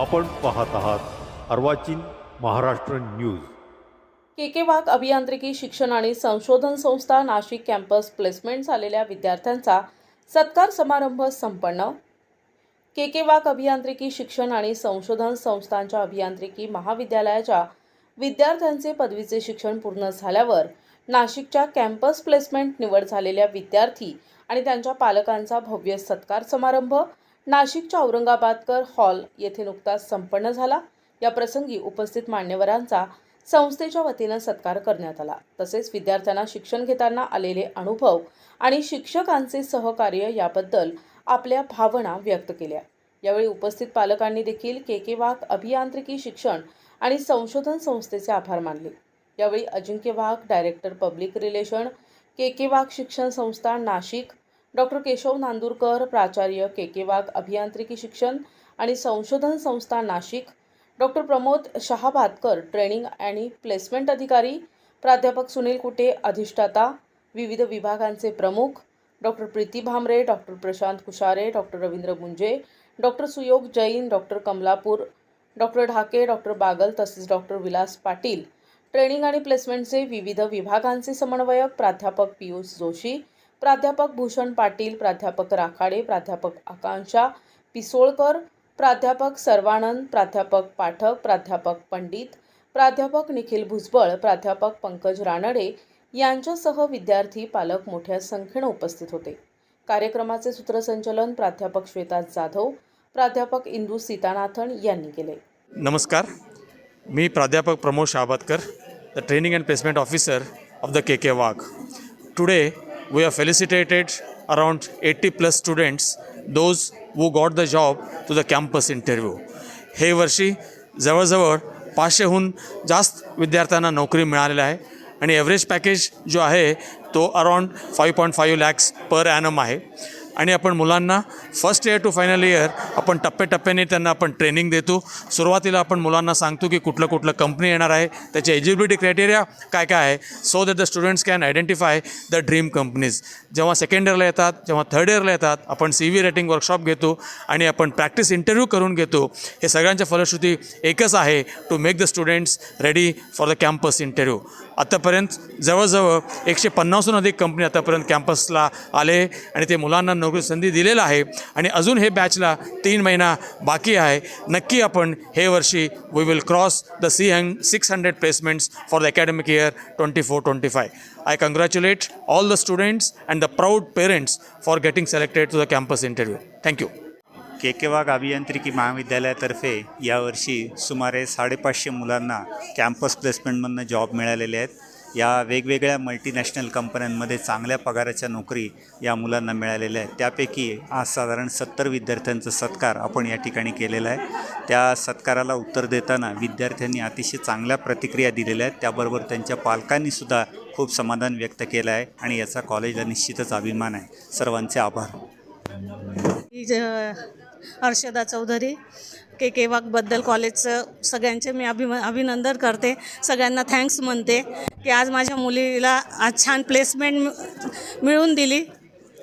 आपण पाहत आहात अर्वाचीन महाराष्ट्र न्यूज. के के वाघ अभियांत्रिकी शिक्षण आणि संशोधन संस्था नाशिक कॅम्पस प्लेसमेंट झालेल्या विद्यार्थ्यांचा सत्कार समारंभ संपन्न. के के वाघ अभियांत्रिकी शिक्षण आणि संशोधन संस्थांच्या अभियांत्रिकी महाविद्यालयाच्या विद्यार्थ्यांचे पदवीचे शिक्षण पूर्ण झाल्यावर नाशिकच्या कॅम्पस प्लेसमेंट निवड झालेल्या विद्यार्थी आणि त्यांच्या पालकांचा भव्य सत्कार समारंभ नाशिकच्या औरंगाबादकर हॉल येथे नुकताच संपन्न झाला. या प्रसंगी उपस्थित मान्यवरांचा संस्थेच्या वतीनं सत्कार करण्यात आला. तसेच विद्यार्थ्यांना शिक्षण घेताना आलेले अनुभव आणि शिक्षकांचे सहकार्य याबद्दल आपल्या भावना व्यक्त केल्या. यावेळी उपस्थित पालकांनी देखील के के वाघ अभियांत्रिकी शिक्षण आणि संशोधन संस्थेचे आभार मानले. यावेळी Ajinkya Wagh director public relation K K Wagh शिक्षण संस्था नाशिक डॉक्टर केशव नांदूरकर प्राचार्य के के वाघ अभियांत्रिकी शिक्षण आणि संशोधन संस्था नाशिक डॉक्टर प्रमोद शहाभातकर ट्रेनिंग आणि प्लेसमेंट अधिकारी प्राध्यापक सुनील कुटे अधिष्ठाता विविध विभागांचे प्रमुख doctor Preeti Bhamre doctor Prashant Kushare doctor Ravindra Munje doctor Suyog Jain doctor Kamalapur doctor Dhake doctor Bagal तसेच डॉक्टर विलास पाटील. ट्रेनिंग आणि प्लेसमेंटचे विविध विभागांचे समन्वयक प्राध्यापक पियुष जोशी प्राध्यापक भूषण पाटील प्राध्यापक राखाडे प्राध्यापक आकांक्षा पिसोळकर प्राध्यापक सर्वानंद प्राध्यापक पाठक प्राध्यापक पंडित प्राध्यापक निखिल भुजबळ प्राध्यापक पंकज रानडे यांच्यासह विद्यार्थी पालक मोठ्या संख्येनं उपस्थित होते. कार्यक्रमाचे सूत्रसंचलन प्राध्यापक श्वेता जाधव प्राध्यापक इंदू सीतानाथन यांनी केले. नमस्कार. मी प्राध्यापक Pramod Shahabadkar the training and placement officer of the K K Wagh today we have felicitated around eighty plus students those who got the job to the campus interview हे वर्षी जवळजवळ पाचशेहून जास्त विद्यार्थ्यांना नोकरी मिळालेली आहे आणि ॲव्हरेज पॅकेज जो आहे तो around five point five lakhs per annum आहे. आणि आपण मुलांना first year to final year आपण टप्प्याटप्प्याने त्यांना आपण ट्रेनिंग देतो. सुरुवातीला आपण मुलांना सांगतो की कुठलं कुठलं कंपनी येणार आहे त्याची एलिजिबिलिटी क्रायटेरिया काय काय आहे so that the students can identify the dream companies जेव्हा सेकंड इयरला येतात जेव्हा थर्ड इयरला येतात आपण सी व्ही रेटिंग वर्कशॉप घेतो आणि आपण प्रॅक्टिस इंटरव्ह्यू करून घेतो. हे सगळ्यांच्या फलश्रुती एकच आहे to make the students ready for the campus interview आतापर्यंत जवळजवळ एकशे पन्नासहून अधिक कंपनी आतापर्यंत कॅम्पसला आले आणि ते मुलांना नोकरी संधी दिलेला आहे आणि अजून हे बॅचला तीन महिना बाकी आहे. नक्की आपण हे वर्षी we will cross the see hung six hundred placements for the academic year twenty four twenty five I congratulate all the students and the proud parents for getting selected to the campus interview thank you K K Wagh अभियांत्रिकी महाविद्यालयातर्फे यावर्षी सुमारे साडेपाचशे मुलांना campus प्लेसमेंटमधनं job मिळालेले आहेत या वेगवेगळ्या multinational कंपन्यांमध्ये चांगल्या पगाराच्या नोकरी या मुलांना मिळालेल्या आहेत. त्यापैकी आज साधारण सत्तर विद्यार्थ्यांचा सत्कार आपण या ठिकाणी केलेला आहे. त्या सत्काराला उत्तर देताना विद्यार्थ्यांनी अतिशय चांगल्या प्रतिक्रिया दिलेल्या आहेत. त्याबरोबर त्यांच्या पालकांनीसुद्धा खूप समाधान व्यक्त केलं आहे आणि याचा कॉलेजला निश्चितच अभिमान आहे. सर्वांचे आभार. हर्षदा चौधरी के के वाघबद्दल कॉलेजचं सगळ्यांचे मी अभिमा अभिनंदन करते. सगळ्यांना थँक्स म्हणते. की आज माझ्या मुलीला आज छान प्लेसमेंट मिळवून दिली.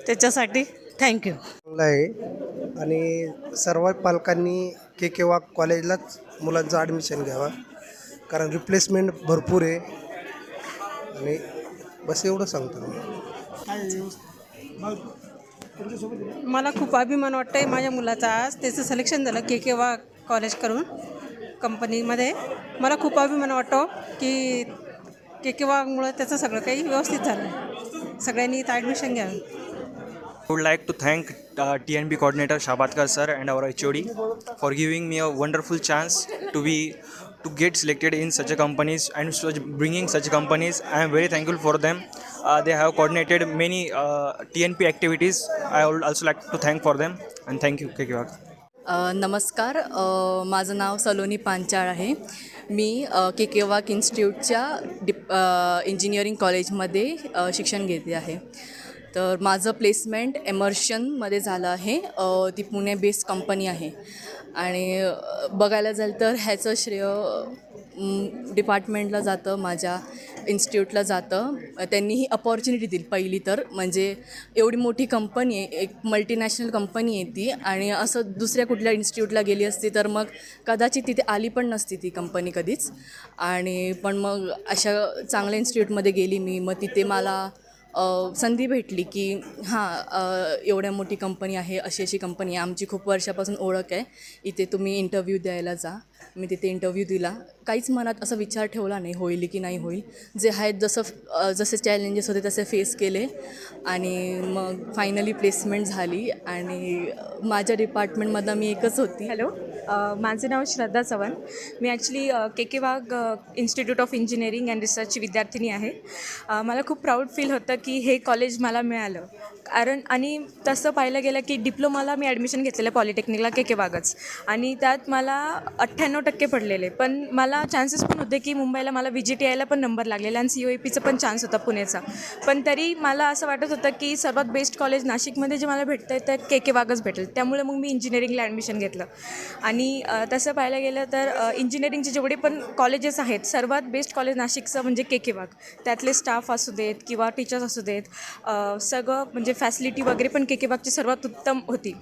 त्याच्यासाठी थँक्यू चांगलं आहे. आणि सर्व पालकांनी के के वाघ कॉलेजलाच मुलांचं ॲडमिशन घ्यावा. कारण रिप्लेसमेंट भरपूर आहे. आणि बस एवढं सांगतो. मी मला खूप अभिमान वाटतं आहे माझ्या मुलाचा आज. त्याचं सिलेक्शन झालं के के वा कॉलेज करून कंपनीमध्ये मला खूप अभिमान वाटतो की के के वागमुळे त्याचं सगळं काही व्यवस्थित झालं. सगळ्यांनी इथं ॲडमिशन घ्यावी. Would like to thank T N B coordinator Shahabadkar sir and our H O D for giving me a wonderful chance to be to get selected in such a companies and bringing such companies I am very thankful for them they have coordinated many T N P activities I would also like to thank for them and thank you K K Wagh नमस्कार. Uh, माझं नाव सलोनी पांचाळ आहे. मी के के वाक इन्स्टिट्यूटच्या deep engineering कॉलेजमध्ये शिक्षण घेते आहे. तर माझं placement एमर्शनमध्ये झालं आहे. ती पुणे बेस्ड कंपनी आहे. आणि बघायला जाईल तर ह्याचं श्रेय डिपार्टमेंटला जातं माझ्या. इन्स्टिट्यूटला जातं. त्यांनी ही अपॉर्च्युनिटी दिली. पहिली तर म्हणजे एवढी मोठी कंपनी आहे एक मल्टीनॅशनल कंपनी आहे ती आणि असं दुसऱ्या कुठल्या इन्स्टिट्यूटला गेली असती तर मग कदाचित तिथे आली पण नसती ती कंपनी कधीच. आणि पण मग अशा चांगल्या इन्स्टिट्यूटमध्ये गेली मी. मग तिथे मला संधी भेटली की हां एवढ्या मोठी कंपनी आहे अशी अशी कंपनी आहे आमची खूप वर्षापासून ओळख आहे. इथे तुम्ही इंटरव्ह्यू द्यायला जा. मी तिथे इंटरव्ह्यू दिला. काहीच मनात असा विचार ठेवला नाही होईल की नाही होईल. जे आहेत जसं जसे चॅलेंजेस होते तसे फेस केले. आणि मग फायनली प्लेसमेंट झाली. आणि माझ्या डिपार्टमेंटमधनं मी एकच होती. हॅलो माझं नाव श्रद्धा चव्हाण. मी actually K K Wagh institute of engineering and रिसर्चची विद्यार्थिनी आहे. मला खूप प्राऊड फील होतं की हे कॉलेज मला मिळालं. कारण आणि तसं पाहिलं गेलं की डिप्लोमाला मी ॲडमिशन घेतलेलं पॉलिटेक्निकला के के वागच आणि त्यात मला अठ्ठ्याण्णव टक्के पडलेले. पण मला चान्सेस पण होते की मुंबईला मला व्ही जी टी आयला पण नंबर लागलेला आणि सी ओ ई पीचा पण चान्स होता पुण्याचा पण तरी मला असं वाटत होतं की सर्वात बेस्ट कॉलेज नाशिकमध्ये जे मला भेटतं आहे तर के के वागच भेटेल. त्यामुळे मग मी इंजिनिअरिंगला ॲडमिशन घेतलं. आणि तसं पाहायला गेलं तर इंजिनिअरिंगचे जेवढे पण कॉलेजेस आहेत सर्वात बेस्ट कॉलेज नाशिकचं म्हणजे के के वाघ त्यातले स्टाफ असू देत किंवा टीचर्स असू देत. सगळं म्हणजे फॅसिलिटी वगैरे पण के के बागची सर्वात उत्तम होती.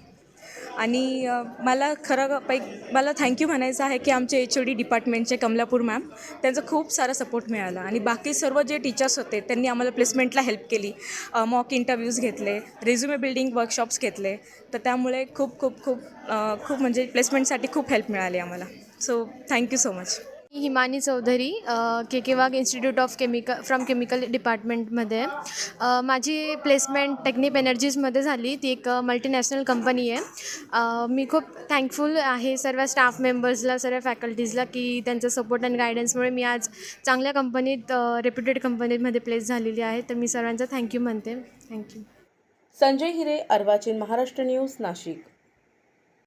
आणि मला खरं पै मला थँक्यू म्हणायचं आहे की आमचे एच ओ डी डिपार्टमेंटचे कमलापूर मॅम त्यांचा खूप सारा सपोर्ट मिळाला. आणि बाकी सर्व जे टीचर्स होते त्यांनी आम्हाला प्लेसमेंटला हेल्प केली. मॉक इंटरव्ह्यूज घेतले रेझ्युमे बिल्डिंग वर्कशॉप्स घेतले. तर त्यामुळे खूप खूप खूप खूप म्हणजे प्लेसमेंटसाठी खूप हेल्प मिळाली आम्हाला. So thank you so much Himani Chaudhari K K Wagh institute of chemical from chemical डिपार्टमेंटमध्ये माझी प्लेसमेंट टेक्निप एनर्जीजमध्ये झाली. ती एक मल्टीनॅशनल कंपनी आहे. मी खूप थँकफुल आहे सर्व स्टाफ मेंबर्सला सर्व फॅकल्टीजला की त्यांचा सपोर्ट अँड गायडन्समुळे मी आज चांगल्या कंपनीत रेप्युटेड कंपनीमध्ये प्लेस झालेली आहे. तर मी सर्वांचा थँक्यू म्हणते. Thank you Sanjay Hire Arvachin Maharashtra news Nashik.